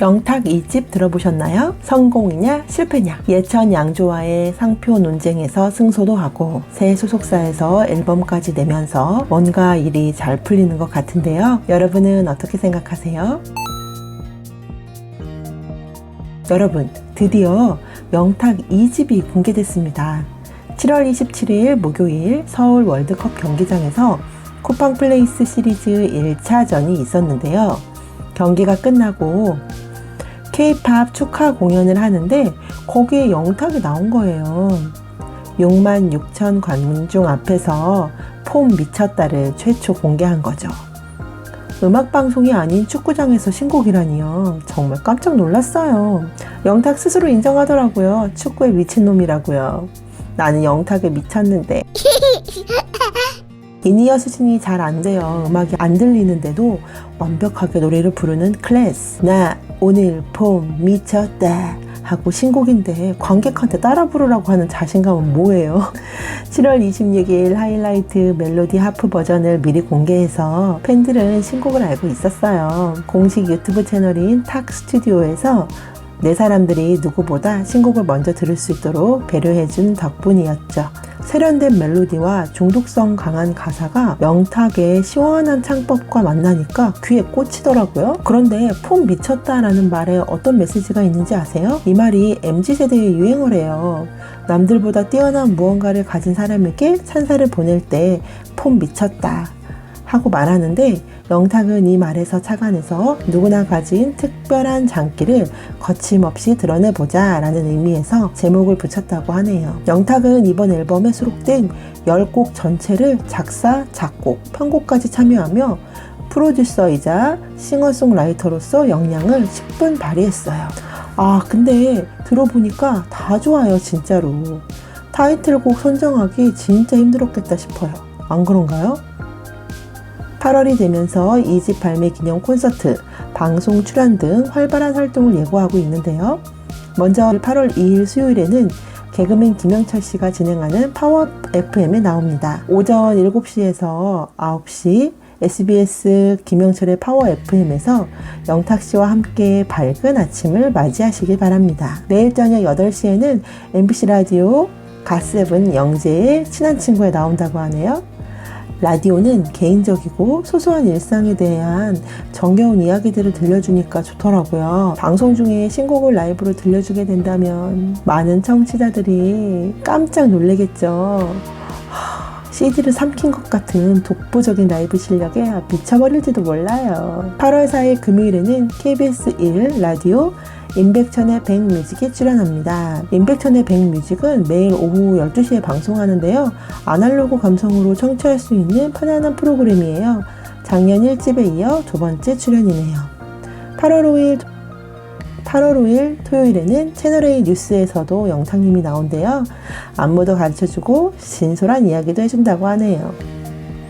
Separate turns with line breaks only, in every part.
영탁 2집 들어보셨나요? 성공이냐 실패냐 예천 양조와의 상표 논쟁에서 승소도 하고 새 소속사에서 앨범까지 내면서 뭔가 일이 잘 풀리는 것 같은데요. 여러분은 어떻게 생각하세요? 여러분 드디어 영탁 2집이 공개됐습니다. 7월 27일 목요일 서울 월드컵 경기장에서 쿠팡 플레이스 시리즈 1차전이 있었는데요. 경기가 끝나고 K-팝 축하 공연을 하는데 거기에 영탁이 나온 거예요. 6만 6천 관중 앞에서 폼 미쳤다를 최초 공개한 거죠. 음악 방송이 아닌 축구장에서 신곡이라니요. 정말 깜짝 놀랐어요. 영탁 스스로 인정하더라고요. 축구에 미친놈이라고요. 나는 영탁에 미쳤는데. 이니어 수준이 잘 안 돼요. 음악이 안 들리는데도 완벽하게 노래를 부르는 클래스. 나 오늘 봄 미쳤다. 하고 신곡인데 관객한테 따라 부르라고 하는 자신감은 뭐예요? 7월 26일 하이라이트 멜로디 하프 버전을 미리 공개해서 팬들은 신곡을 알고 있었어요. 공식 유튜브 채널인 탁 스튜디오에서 네 사람들이 누구보다 신곡을 먼저 들을 수 있도록 배려해준 덕분이었죠. 세련된 멜로디와 중독성 강한 가사가 명탁의 시원한 창법과 만나니까 귀에 꽂히더라고요. 그런데 폼 미쳤다라는 말에 어떤 메시지가 있는지 아세요? 이 말이 MZ세대의 유행어래요. 남들보다 뛰어난 무언가를 가진 사람에게 찬사를 보낼 때 폼 미쳤다 하고 말하는데 영탁은 이 말에서 착안해서 누구나 가진 특별한 장기를 거침없이 드러내보자 라는 의미에서 제목을 붙였다고 하네요. 영탁은 이번 앨범에 수록된 10곡 전체를 작사, 작곡, 편곡까지 참여하며 프로듀서이자 싱어송라이터로서 역량을 10분 발휘했어요. 아, 근데 들어보니까 다 좋아요, 진짜로. 타이틀곡 선정하기 진짜 힘들었겠다 싶어요. 안 그런가요? 8월이 되면서 2집 발매 기념 콘서트, 방송 출연 등 활발한 활동을 예고하고 있는데요. 먼저 8월 2일 수요일에는 개그맨 김영철 씨가 진행하는 파워 FM에 나옵니다. 오전 7시에서 9시 SBS 김영철의 파워 FM에서 영탁 씨와 함께 밝은 아침을 맞이하시길 바랍니다. 내일 저녁 8시에는 MBC 라디오 가세븐 영재의 친한 친구에 나온다고 하네요. 라디오는 개인적이고 소소한 일상에 대한 정겨운 이야기들을 들려주니까 좋더라고요. 방송 중에 신곡을 라이브로 들려주게 된다면 많은 청취자들이 깜짝 놀라겠죠. CD를 삼킨 것 같은 독보적인 라이브 실력에 미쳐버릴지도 몰라요. 8월 4일 금요일에는 KBS 1 라디오 임백천의 백뮤직에 출연합니다. 임백천의 백뮤직은 매일 오후 12시에 방송하는데요. 아날로그 감성으로 청취할 수 있는 편안한 프로그램이에요. 작년 1집에 이어 두 번째 출연이네요. 8월 5일 8월 5일 토요일에는 채널A 뉴스에서도 영탁님이 나온대요. 안무도 가르쳐주고 진솔한 이야기도 해준다고 하네요.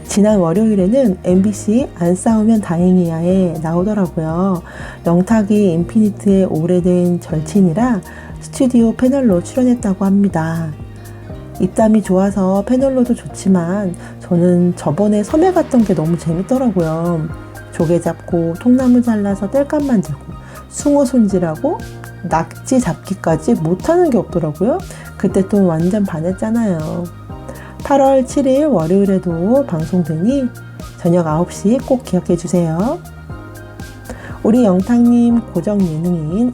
지난 월요일에는 MBC 안 싸우면 다행이야에 나오더라고요. 영탁이 인피니트의 오래된 절친이라 스튜디오 패널로 출연했다고 합니다. 입담이 좋아서 패널로도 좋지만 저는 저번에 섬에 갔던 게 너무 재밌더라고요. 조개 잡고 통나무 잘라서 땔감 만들고 숭어 손질하고 낙지 잡기까지 못하는 게 없더라고요. 그때 또 완전 반했잖아요. 8월 7일 월요일에도 방송되니 저녁 9시 꼭 기억해 주세요. 우리 영탁님 고정 예능인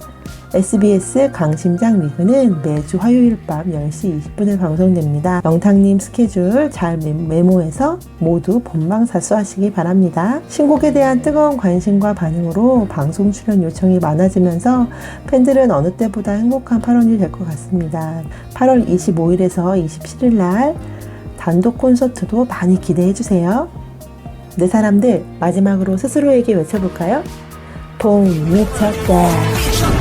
SBS 강심장 리그는 매주 화요일 밤 10시 20분에 방송됩니다. 영탁님 스케줄 잘 메모해서 모두 본방사수하시기 바랍니다. 신곡에 대한 뜨거운 관심과 반응으로 방송 출연 요청이 많아지면서 팬들은 어느 때보다 행복한 8월이 될 것 같습니다. 8월 25일에서 27일 날 단독 콘서트도 많이 기대해 주세요. 네 사람들 마지막으로 스스로에게 외쳐볼까요? 봄 미쳤다.